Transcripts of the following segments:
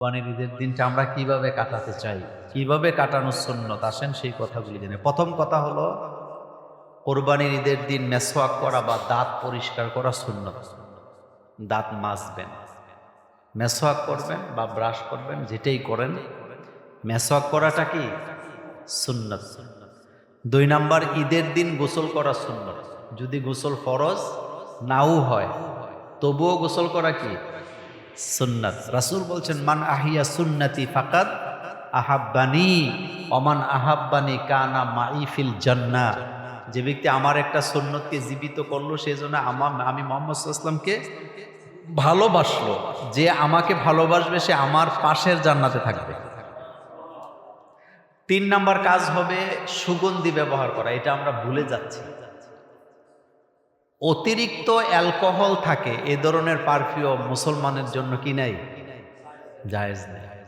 কোরবানির ঈদের দিনটা আমরা কীভাবে কাটাতে চাই? কীভাবে কাটানোর সুন্নত? আসেন সেই কথাগুলি জেনে। প্রথম কথা হলো, কোরবানির ঈদের দিন মেসওয়াক করা বা দাঁত পরিষ্কার করা সুন্নত। দাঁত মাজবেন। মেসওয়াক করবেন বা ব্রাশ করবেন, যেটাই করেন। মেসওয়াক করাটা কি? সুন্নত। দুই নাম্বার, ঈদের দিন গোসল করা সুন্নত। যদি গোসল ফরজ নাও হয়, তবুও গোসল করা কি? সুন্নাত। রাসূল বলছেন, মান আহিয়া সুন্নতি ফাকাদ আহাব্বানি অমান আহাব্বানি কানা মাইফিল জান্না যে ব্যক্তি আমার একটা সুন্নতকে জীবিত করল সেই জন্য আমার, আমি মোহাম্মদ ইসলামকে ভালোবাসলো। যে আমাকে ভালোবাসবে, সে আমার পাশের জান্নাতে থাকবে। তিন নাম্বার কাজ হবে সুগন্ধি ব্যবহার করা। এটা আমরা ভুলে যাচ্ছি। অতিরিক্ত অ্যালকোহল থাকে, এ ধরনের পারফিউম মুসলমানের জন্য কি নাই? জায়েজ নেই।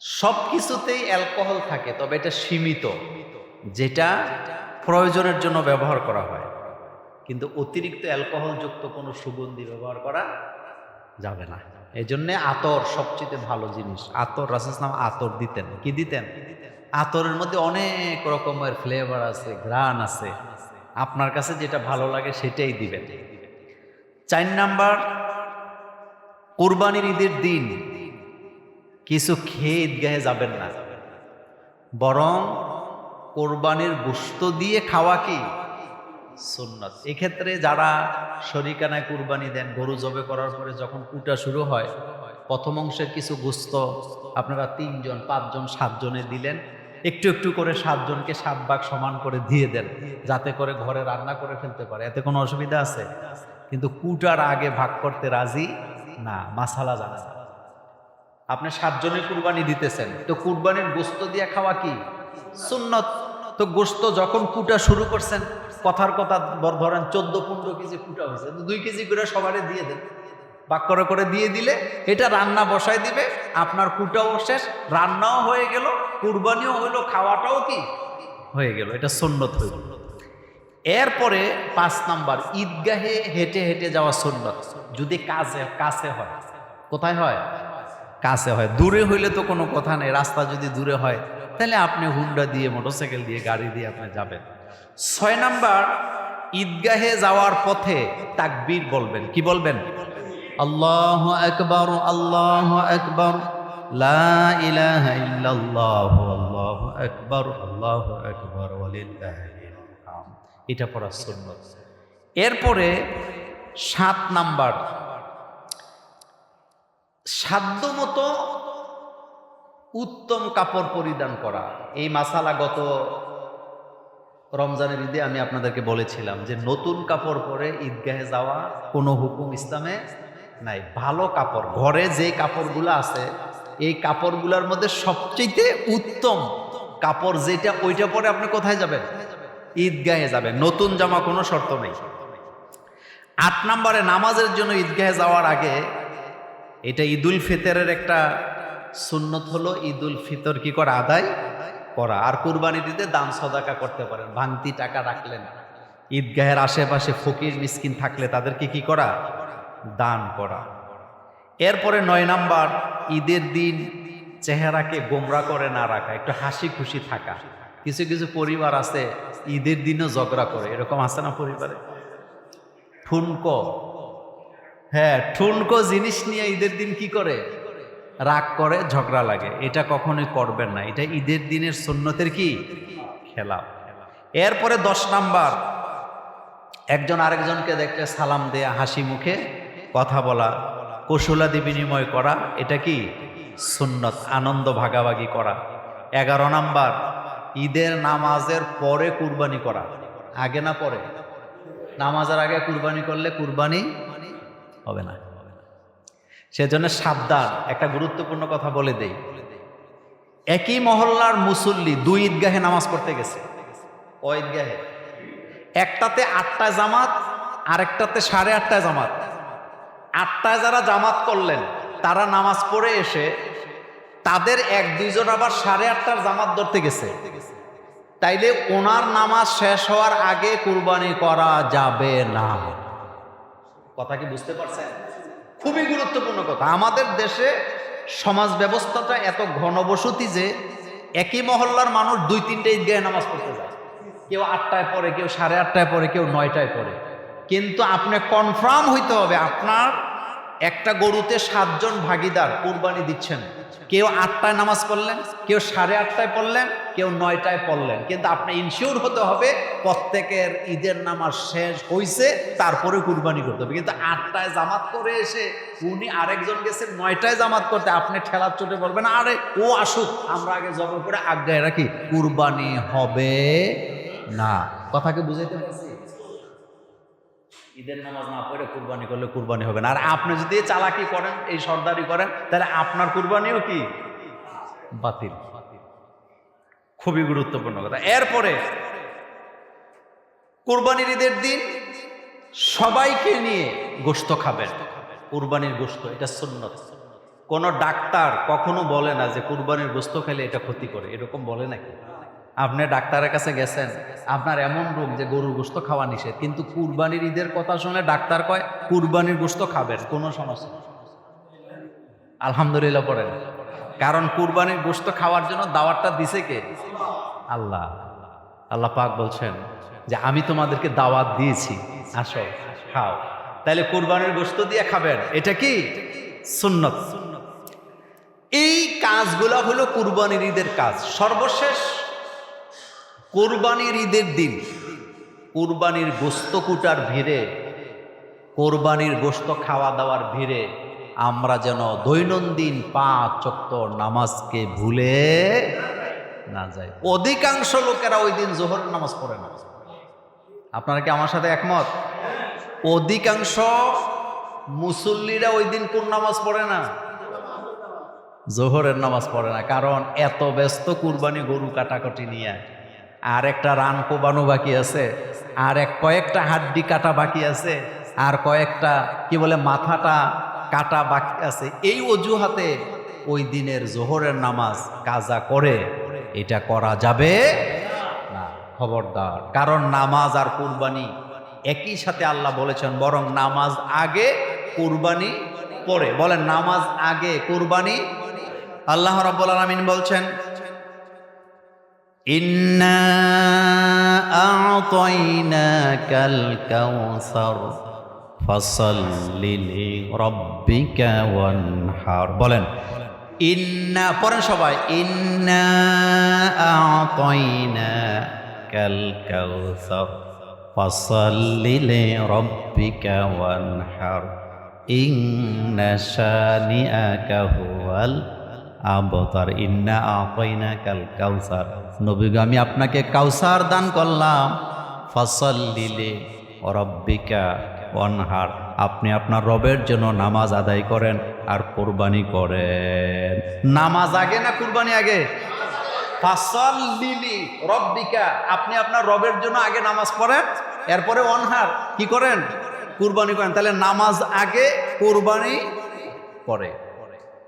সব কিছুতেই অ্যালকোহল থাকে, তবে এটা সীমিত, যেটা প্রয়োজনের জন্য ব্যবহার করা হয়। কিন্তু অতিরিক্ত অ্যালকোহলযুক্ত কোনো সুগন্ধি ব্যবহার করা যাবে না। এই জন্যে আতর সবচেয়ে ভালো জিনিস। আতর রাসুসলাম আতর দিতেন। কি দিতেন? আতরের মধ্যে অনেক রকমের ফ্লেভার আছে গ্রান আছে। আপনার কাছে যেটা ভালো লাগে সেটাই দিবেন। চার নাম্বার, কোরবানির ঈদের দিন কিছু খেয়ে ঈদগাহে যাবেন না। বরং কোরবানির গোস্ত দিয়ে খাওয়া কি? সুন্নত। এক্ষেত্রে যারা শরিকানায় কুরবানি দেন, গরু জবে করার পরে যখন কুটা শুরু হয়, প্রথম অংশের কিছু গোস্ত আপনারা তিনজন, পাঁচজন, সাতজনে দিলেন। একটু একটু করে সাতজনকে সাত ভাগ সমান করে দিয়ে দেন, যাতে করে ঘরে রান্না করে ফেলতে পারে। এতে কোনো অসুবিধা আছে? কিন্তু কুটার আগে ভাগ করতে রাজি না, মাসালা জানা আপনি সাতজনের কুরবানি দিতেছেন, তো কুরবানির গোস্ত দিয়ে খাওয়া কি? সুন্নত। তো গোস্ত যখন কুটা শুরু করছেন, কথার কথা ধরেন চোদ্দ পনেরো কেজি কুটা হয়েছে দুই কেজি করে সবারে দিয়ে দেন। বাক করে দিয়ে দিলে, এটা রান্না বসায় দিবে, আপনার কুটাও শেষ, রান্নাও হয়ে গেল, কুরবানিও হইল, খাওয়াটাও কি? হয়ে গেল, এটা সন্ন্যত হইল। এরপরে পাঁচ নাম্বার, ঈদগাহে হেঁটে হেঁটে যাওয়া সন্ন্যত যদি কাছে কাছে হয়, কোথায় হয়? কাছে হয়। দূরে হইলে তো কোনো কথা নেই, রাস্তা যদি দূরে হয়, তাহলে আপনি হুন্ডা দিয়ে, মোটরসাইকেল দিয়ে, গাড়ি দিয়ে আপনি যাবেন। ছয় নাম্বার, ঈদগাহে যাওয়ার পথে তাকবীর বলবেন, কি বলবেন? আল্লাহ আকবর আল্লাহ আকবর, লা ইলাহা ইল্লাল্লাহ, আল্লাহু আকবর আল্লাহু আকবর এটা পড়া সুন্নত। এরপরে সাত নাম্বার। সাধ্যমতো উত্তম কাপড় পরিধান করা। এই মাসালা গত রমজানের ঈদে আমি আপনাদেরকে বলেছিলাম যে নতুন কাপড় পরে ঈদগাহে যাওয়া কোনো হুকুম ইসলামে নাই, ভালো কাপড়। ঘরে যে কাপড়গুলো আছে, এই কাপড়গুলোর মধ্যে সবচেয়ে উত্তম কাপড় যেটা, ওইটা পরে আপনি কোথায় যাবেন? ঈদগাহে যাবেন। নতুন জামা কোনো শর্ত নেই। আট নম্বরে নামাজের জন্য ঈদগাহে যাওয়ার আগে, এটা ঈদুল ফিতরের একটা সুন্নত হলো, ঈদুল ফিতর কি করা? আদায় করা। আর কুরবানি দিতে দান সদাকা করতে পারেন। ভাঙতি টাকা রাখলেন ঈদগাহের আশেপাশে ফকির, মিসকিন থাকলে তাদেরকে কি করা? দান করা। এরপরে নয় নাম্বার, ঈদের দিন চেহারাকে গোমরা করে না রাখা, একটু হাসি খুশি থাকা। কিছু কিছু পরিবার আছে, ঈদের দিনও ঝগড়া করে। এরকম আছে না পরিবারে? ঠুনকো। হ্যাঁ ঠুনকো জিনিস নিয়ে ঈদের দিন কি করে? রাগ করে, ঝগড়া লাগে। এটা কখনোই করবেন না। এটা ঈদের দিনের সুন্নতের কি? খেলা। এরপরে দশ নাম্বার, একজন আরেকজনকে দেখলে সালাম দেয়া হাসি মুখে কথা বলা, কৌশলাদি বিনিময় করা, এটা কি? সুন্নত, আনন্দ ভাগাভাগি করা। এগারো নাম্বার, ঈদের নামাজের পরে কুরবানি করা। আগে না পরে? নামাজের আগে কুরবানি করলে কুরবানি হবে না। সেজন্য সাবধান, একটা গুরুত্বপূর্ণ কথা বলে দেই। একই মহল্লার মুসল্লি দুই ঈদগাহে নামাজ পড়তে গেছে। ও ঈদগাহে? একটাতে আটটায় জামাত, আরেকটাতে সাড়ে আটটায় জামাত। আটটায় যারা জামাত করলেন, তারা নামাজ পড়ে এসে তাদের এক দুইজন আবার সাড়ে আটটার জামাত ধরতে গেছে। তাইলে ওনার নামাজ শেষ হওয়ার আগে কুরবানি করা যাবে না। কথা কি বুঝতে পারছেন? খুবই গুরুত্বপূর্ণ কথা। আমাদের দেশে সমাজ ব্যবস্থাটা এত ঘনবসতি যে একই মহল্লার মানুষ দুই তিনটে ঈদগাহে নামাজ পড়তে যায়। কেউ আটটায় পড়ে, কেউ সাড়ে আটটায় পড়ে, কেউ নয়টায় পড়ে। কিন্তু আপনি কনফার্ম হইতে হবে, আপনার একটা গরুতে সাতজন ভাগিদার কোরবানি দিচ্ছেন। কেউ আটটায় নামাজ পড়লেন, কেউ সাড়ে আটটায় পড়লেন, কেউ নয়টায় পড়লেন। কিন্তু আপনি ইনশিওর হতে হবে, প্রত্যেকের ঈদের নামাজ শেষ হইছে, তারপরে কুরবানি করতে হবে। কিন্তু আটটায় জামাত করে এসে উনি আরেকজন গেছে, নয়টায় জামাত করতে, আপনি ঠেলার চোটে বলবেন আরে, ও আসুক, আমরা আগে জব করে আজ্ঞায় রাখি, কুরবানি হবে না। কথাকে বুঝাইতে পারছি? ঈদের নামাজ না পড়ে কুরবানি করলে কুরবানি হবে না। আর আপনি যদি চালাকি করেন, এই সর্দারি করেন, তাহলে আপনার কুরবানিও কি? বাতিল। খুবই গুরুত্বপূর্ণ কথা। এরপরে, কুরবানির ঈদের দিন সবাইকে নিয়ে গোস্ত খাবেন। কুরবানির গোস্ত এটা সুন্নত। কোন ডাক্তার কখনো বলে না যে কুরবানির গোস্ত খেলে এটা ক্ষতি করে। এরকম বলে নাকি? আপনি ডাক্তারের কাছে গেছেন, আপনার এমন রোগ যে গরুর গোস্ত খাওয়া নিষেধ। কিন্তু কুরবানির ঈদের কথা শুনে ডাক্তার কয়, কুরবানির গোস্ত খাবেন, কোনো সমস্যা আলহামদুলিল্লাহ পড়েন। কারণ কুরবানির গোস্ত খাওয়ার জন্য দাওয়াতটা দিছে কে? আল্লাহ। আল্লাহ পাক বলছেন যে, আমি তোমাদেরকে দাওয়াত দিয়েছি, আসো, খাও। তাহলে কুরবানির গোস্ত দিয়ে খাবেন, এটা কি? সুন্নত। এই কাজগুলো হলো কুরবানির ঈদের কাজ। সর্বশেষ কোরবানির ঈদের দিন। কোরবানির গোস্ত কুটার ভিড়ে, কোরবানির গোস্ত খাওয়া দাওয়ার ভিড়ে আমরা যেন দৈনন্দিন পাঁচ চক্ত নামাজকে ভুলে না যাই। অধিকাংশ লোকেরা ওই দিন জোহর নামাজ পড়ে না। আপনারা কি আমার সাথে একমত? অধিকাংশ মুসল্লিরা ওই দিন কোন নামাজ পড়ে না? জোহরের নামাজ পড়ে না, কারণ এত ব্যস্ত কুরবানি গরু কাটাকাটি নিয়ে। আর একটা রান কোবানো বাকি আছে, আর এক কয়েকটা হাড্ডি কাটা বাকি আছে, আর কয়েকটা কি বলে মাথাটা কাটা বাকি আছে। এই অজুহাতে ওই দিনের জোহরের নামাজ কাজা করে, এটা করা যাবে না। খবরদার, কারণ নামাজ আর কুরবানি একই সাথে আল্লাহ বলেছেন, বরং নামাজ আগে কুরবানি পরে। বলেন, নামাজ আগে কুরবানি। আল্লাহ রাব্বুল আলামিন বলছেন ইন্না আ'তাইনাকাল কাউসার ফাসাল্লি লিরাব্বিকা ওয়ানহার বলেন ইন্না পড়েন সবাই ইন্না আ'তাইনাকাল কাউসার ফাসাল্লি লিরাব্বিকা ওয়ানহার ইন্না শানিআকা হুয়াল আবতার, ইন্না আপাইনা কাল কাউসার। নবীগ, আমি আপনাকে কাউসার দান করলাম। ফসল লিলে রব্বিকা অনহার আপনি আপনার রবের জন্য নামাজ আদায় করেন আর কোরবানি করেন। নামাজ আগে না কুরবানি আগে? ফাসল লিলি রব্বিকা। আপনি আপনার রবের জন্য আগে নামাজ পড়েন, এরপরে অনহার কি করেন? কুরবানি করেন। তাহলে নামাজ আগে কোরবানি পরে।